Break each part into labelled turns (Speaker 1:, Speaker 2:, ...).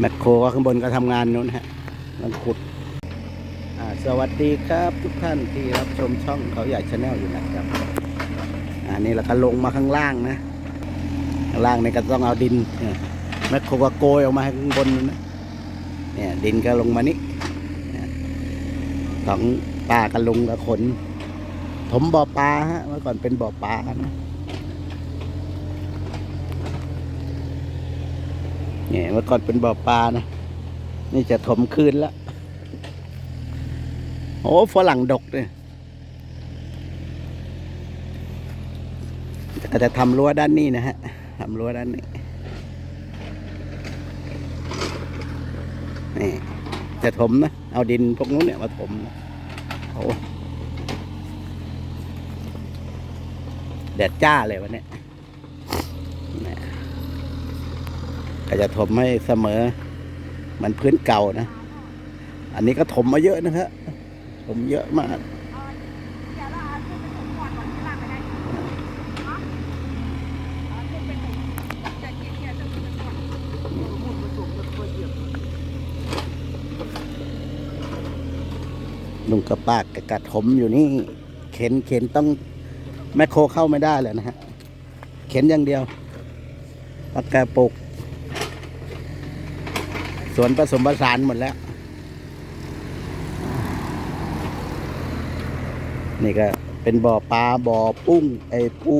Speaker 1: แมคโครก็ข้างบนก็ทำงานนู้นฮะมันขุดสวัสดีครับทุกท่านที่รับชมช่องเขาใหญ่ชาแนลอยู่นะครับอันนี้เราก็ลงมาข้างล่างนะข้างล่างนี่ก็ต้องเอาดินแมคโครก็โกยออกมาข้างบนนู้นนะเนี่ยดินก็ลงมานี่สองป้ากับลุงกับขน ถมบ่อปลาฮะเมื่อก่อนเป็นบ่อปลานะ เนี่ยเมื่อก่อนเป็นบ่อปลานะ นี่จะถมคืนแล้วโอ้ฝรั่งดกเลยก็จะทำรั้วด้านนี้นะฮะทำรั้วด้านนี้นี่จะถมนะ เอาดินพวกนู้นเนี่ยมาถมนะโอ้แดดจ้าเลยวันนี้เนี่ย ก็จะถมให้เสมอ มันพื้นเก่านะ อันนี้ก็ถมมาเยอะนะครับถมเยอะมากลุงกระปากกระถมอยู่นี่ เข็นเข็นต้องแมคโครเข้าไม่ได้เลยนะฮะ เข็นอย่างเดียวปากกาปลูก สวนผสมผสานหมดแล้ว นี่ก็เป็นบ่อปลาบ่อปุ้งไอ้ปู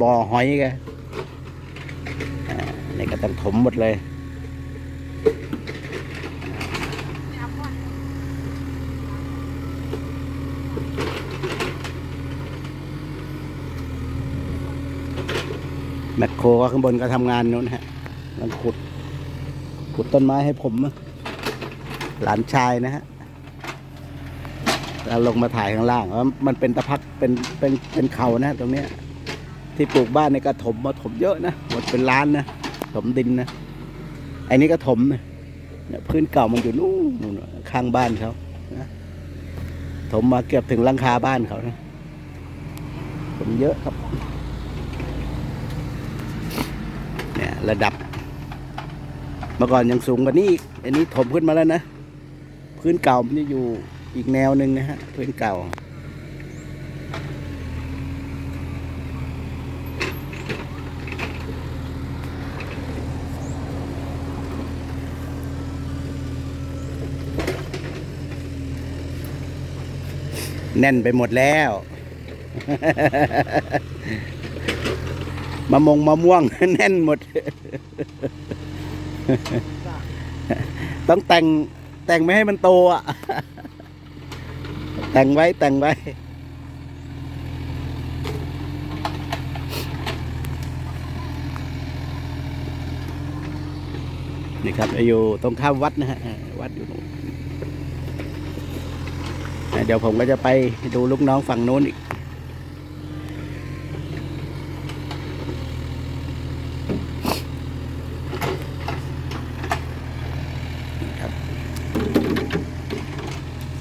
Speaker 1: บ่อหอยกอ่านี่ก็ต้องถมหมดเลยแมคโครก็ข้างบนก็ทำงานนู้นฮะมันขุด ขุดต้นไม้ให้ผม หลานชายนะฮะแล้วลงมาถ่ายข้างล่างว่ามันเป็นตะพักเป็นเป็นเป็นเขานะ ตรงเนี้ย ที่ปลูกบ้านในกระถมมาถมเยอะนะหมดเป็นล้านนะถมดินนะไอ้นี้ก็ถมนะเนี่ยพื้นเก่ามันอยู่นู่นข้างบ้านเขานะถมมาเกือบถึงลังคาบ้านเขานะถมเยอะครับ เนี่ยระดับ เมื่อก่อนยังสูงกว่านี้อีก อันนี้ถมขึ้นมาแล้วนะ พื้นเก่ามันจะอยู่อีกแนวหนึ่งนะฮะ พื้นเก่า แน่นไปหมดแล้ว มะมงมะม่วง แน่นหมด ต้องแต่งแต่งไม่ให้มันโตอะ แต่งไว้แต่งไว้ นี่ครับอยู่ตรงข้ามวัดนะฮะ วัดอยู่เดี๋ยวผมก็จะไปดูลูกน้องฝั่งนู้นอีก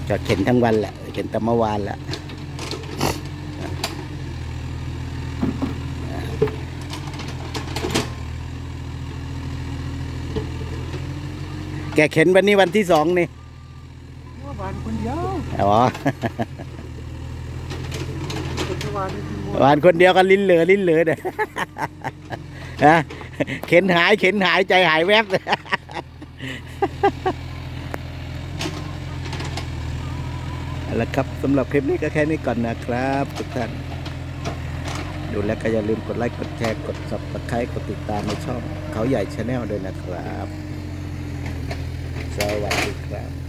Speaker 1: จะเข็นทั้งวันแหละเข็นแต่เมื่อวานแหละแกเข็นวันนี้วันที่สองนี่
Speaker 2: เมื่อวานคนเดียว
Speaker 1: อ๋อ
Speaker 2: เมื่อวานนี่คือ
Speaker 1: วันคนเดียวกันลิ้นเหลือลิ้นเหลือเนี่ยฮะเข็นหายเข็นหายใจหายแวบ เลยเอาละครับสำหรับคลิปนี้ก็แค่นี้ก่อนนะครับ ทุกท่าน ดูแล้วก็อย่าลืมกดไลค์กดแชร์กด subscribe กดติดตามในช่องเขาใหญ่ชาแนลด้วยนะครับ สวัสดีครับ